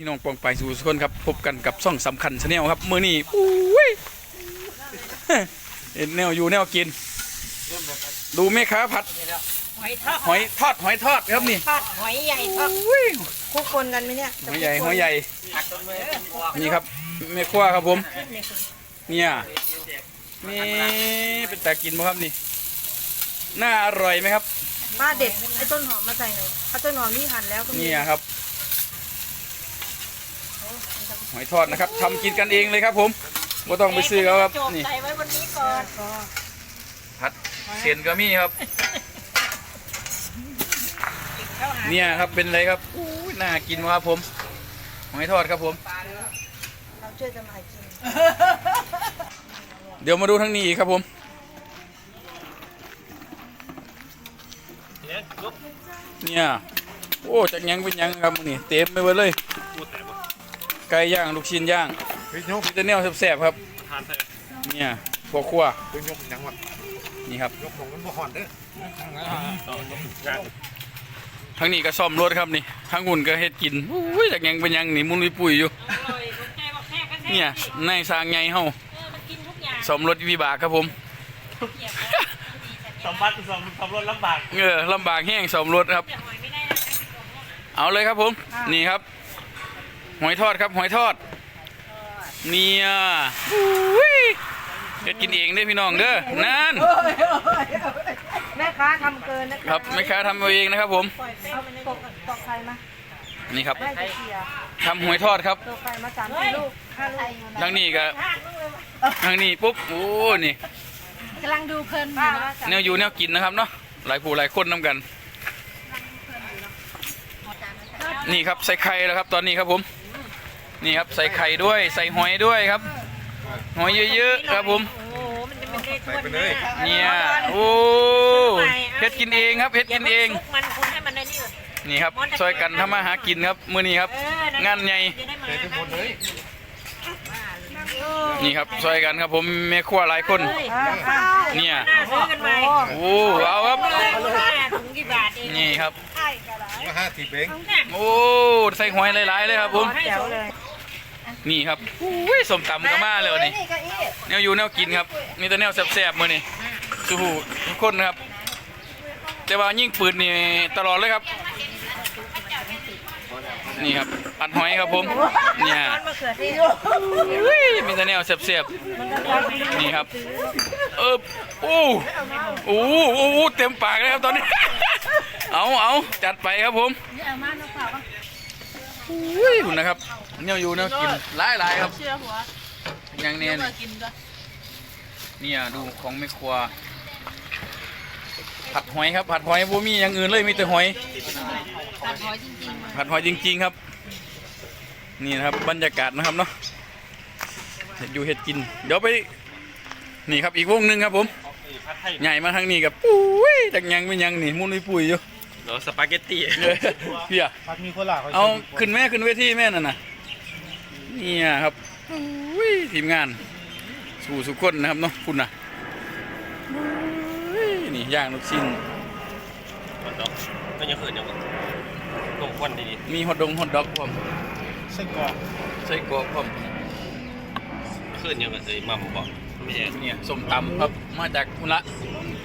พี่น้องปองไปสู่สุคนครับพบกันกับช่องสำคัญชาแนลครับมือนี้อุ้ยเห็นแนวอยู่แนวกิน ดูแม่ค้าผัดหอยทอดหอยทอดหอยทอดครับนี่ทอดหอยใหญ่ทอดอุ้ยคู่คนกันไหมเนี่ยหอยใหญ่หอยใหญ่นี่ครับแม่ครัวครับผม เนี่ยนี่เป็นตากินไหมครับนี่น่าอร่อยไหมครับป้าเด็ดไอ้ต้นหอมมาใส่หน่อยเอาต้นหอมที่หั่นแล้วก็มีเนี่ยครับ หอยทอดนะครับทำกินกันเองเลยครับผมไม่ต้องไปซื้อเขาครับนี่ ใส่ไว้วันนี้ก่อนผัดเสียนก็มีครับเนี่ยครับเป็นอะไรครับอู้ยน่ากินครับผมหอยทอดครับผม เราช่วยกันหากินเดี๋ยวมาดูทั้งนี้อีกครับผม เนี่ย โอ้จากหยังเป็นหยังครับมื้อนี่เต็มไปหมดเลย ไก่ย่างลูกชิ้นย่างเฮ้ยยกมีแต่แนวแซ่บๆครับ ทานเถอะเนี่ยพวกครัวเฮ้ยยกยังวะนี่ครับ ยกของมันบ่หอนเด้อทั้งนี้ก็ซ่อมรถครับนี่ทั้งหุ่นก็เฮ็ดกินอุ้ยจากหยังเป็นหยังนี่มุนวิปุยอยู่เนี่ยนายสร้างไงเฮาซ่อมรถวิบากครับผมสมบัติสมสมรถลำบาก เออลำบากแห้งซ่อมรถครับเอาเลยครับผม นี่ครับ หอยทอดครับหอยทอด เนี่ยอุ้ยเฮ็ดกินเองเด้อพี่น้องเด้อนั่นแม่ค้าทำเกินนะะครับแม่ค้าทำเอาเองนะครับผมปล่อยเอาตกตกไข่มานี่ครับได้จะเสียทำหอยทอดครับตกไข่มาสามสี่ลูกห้าลูกทางนี้ก็ทางนี้ปุ๊บโอ้นี่กำลังดูเพลินป้าว่าจะแนวอยู่แนวกินนะครับเนาะหลายผู้หลายคนนํกัน นี่ครับใส่ไข่แล้วครับ ตอนนี้ครับผม นี่ครับใส่ไข่ด้วยใส่หอยด้วยครับหอยเยอะๆครับผมโอ้โหมันจะเป็นเลขใส่ไปเลยเนี่ยโอ้เฮ็ดกินเองครับเฮ็ดกินเองมันคนให้มันได้นี่นี่ครับช่วยกันทำมาหากินครับมื้อนี้ครับ งานใหญ่จะได้มาใส่ทุกคนเลยนี่ครับช่วยกันครับผมแม่ครัวหลายคนเนี่ยน่าซื้อกันไหมโอ้เอาครับถุงกี่บาทเองนี่ครับมาห้าสิบเองโอ้ใส่หอยหลายๆเลยครับผมแจ๋วเลย นี่ครับอุ้ยสมตำก็มาเลยวันนี้แนวอยู่แนวกินครับมีแต่แนวแซ่บๆมื้อนี้สู้ทุกคนนะครับ แต่ว่ายิ่งปืนนี่ตลอดเลยครับ นี่ครับอัดหอยครับผมเนี่ยร้อนมะเขือเทศอุ้ยมีแต่แนวแซ่บๆนี่ครับเออโอ้โอ้โอ้เต็มปากเลยครับตอนนี้ เอาเอาจัดไปครับผม อุ้ยคุณนะครับแนวอยู่แนวกินหลายๆครับเชื่อหัวอย่างเนี้ยมากินก็เนี่ยดูของแม่ครัว ผัดหอยครับ ผัดหอยบ่มีอย่างอื่นเลยมีแต่หอยตัดหอยจริงๆมาผัดหอยจริง ๆครับ นี่นะครับบรรยากาศนะครับเนาะเห็ดอยู่เห็ดกิน เดี๋ยวไป นี่ครับอีกวงหนึ่งครับผมผัดไทยใหญ่มาทางนี้กับปุ้ยจากยังเป็นยังนี่มุนไปปุ้ยอยู่ เดี๋ยวสปาเกตตี้เออเพียพัดมีคนละเอาขึ้นแม่ขึ้นเวทีแม่นั่นน่ะเนี่ยครับปุ้ยทีมงาน สู่สุกคนนะครับเนาะคุณน่ะปุ้ยนี่ย่างลูกชิ้นมันดอกก็ยังเขินยังลงควันดีมีฮอทดงฮอทดอกพร้อมไส้กรอกใส่กรอกพร้อมๆขึ้นยังกับเอ้ยมัมบอกไม่ใช่เนี่ยส้มตำครับมาจากคุณละผู้เสียบ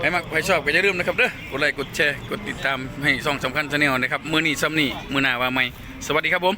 ใครมักใครชอบก็อย่าลืมนะครับเด้อกดไลค์กดแชร์กดติดตามให้ช่องสำคัญชาแนลนะครับ มือนี้ซ้ำนี่มือหน้าว่าใหม่ สวัสดีครับผม